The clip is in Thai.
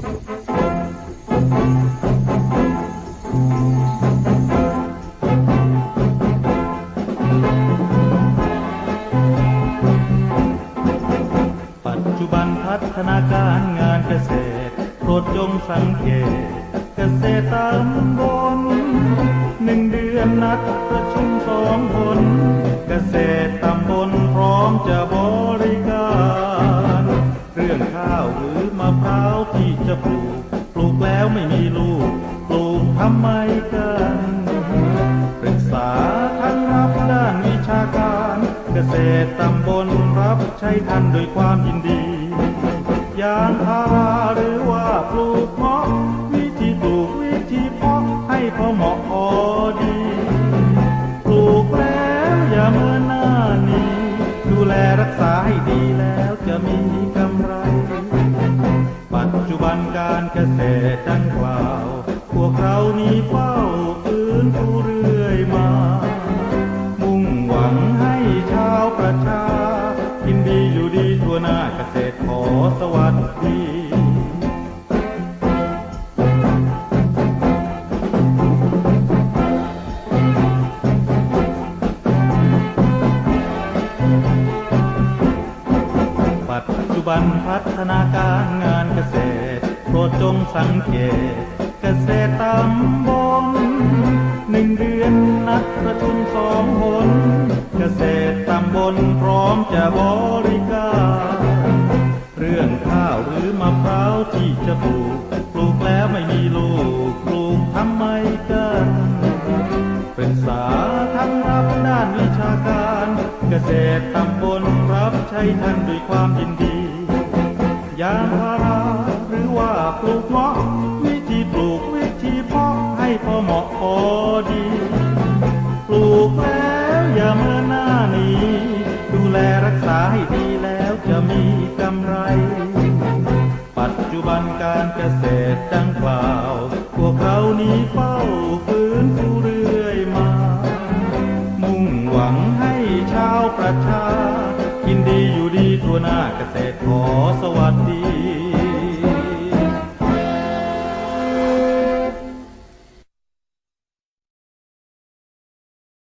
ปัจจุบันพัฒนาการงานเกษตรโปรดจงสังเกต เกษตรตำบลหนึ่งเดือนนัดประชุมสองคน เกษตรตำบลพร้อมจะบ พร้าวที่จะปลูก ปลูกแล้วไม่มีลูก ปลูกทำไมกันปรึกษาทั้งรับด้านวิชาการ เกษตรตำบลรับใช้ท่านด้วยความยินดี ยางพาราหรือว่าปลูกเงาะวิธีปลูกวิธีเพาะให้พอเหมาะพอดี ปลูกแล้วอย่าเมินหน้านี้ ดูแลรักษาให้ดีแล้วจะมีกำไร จจุบันการเกษตรดังกล่าว พวกเรานี้เฝ้าฟื้นฟูเรื่อยมา มุ่งหวังให้ชาวประชา กินดีอยู่ดีทั่วหน้าเกษตรขอสวัสดี จจุบันพัฒนาการงานเกษตร โปรดจงสังเกต เกษตรตำบลหนึ่งเดือนนัดประชุมสองหนเกษตรตำบลพร้อมจะบริการ เรื่องข้าวหรือมะพร้าวที่จะปลูก ปลูกแล้วไม่มีลูก ปลูกทำไมกันปรึกษาทั้งรับด้านวิชาการ เกษตรตำบลรับใช้ท่านด้วยความยินดีางพาราหรือว่าปลูกเงาะวิธีปลูกวิธีเพาะให้พอเหมาะพอดี ปลูกแล้วอย่าเมื่อหน้าหนี้ ดูแลรักษาให้ดีแล้วจะมีกำไร ปัจจุบันการเกษตรดังกล่าว พวกเรานี้เฝ้าฟื้นฟูเรื่อยมา มุ่งหวังให้ชาวประชา หน้าเกษตรขอสวัสดี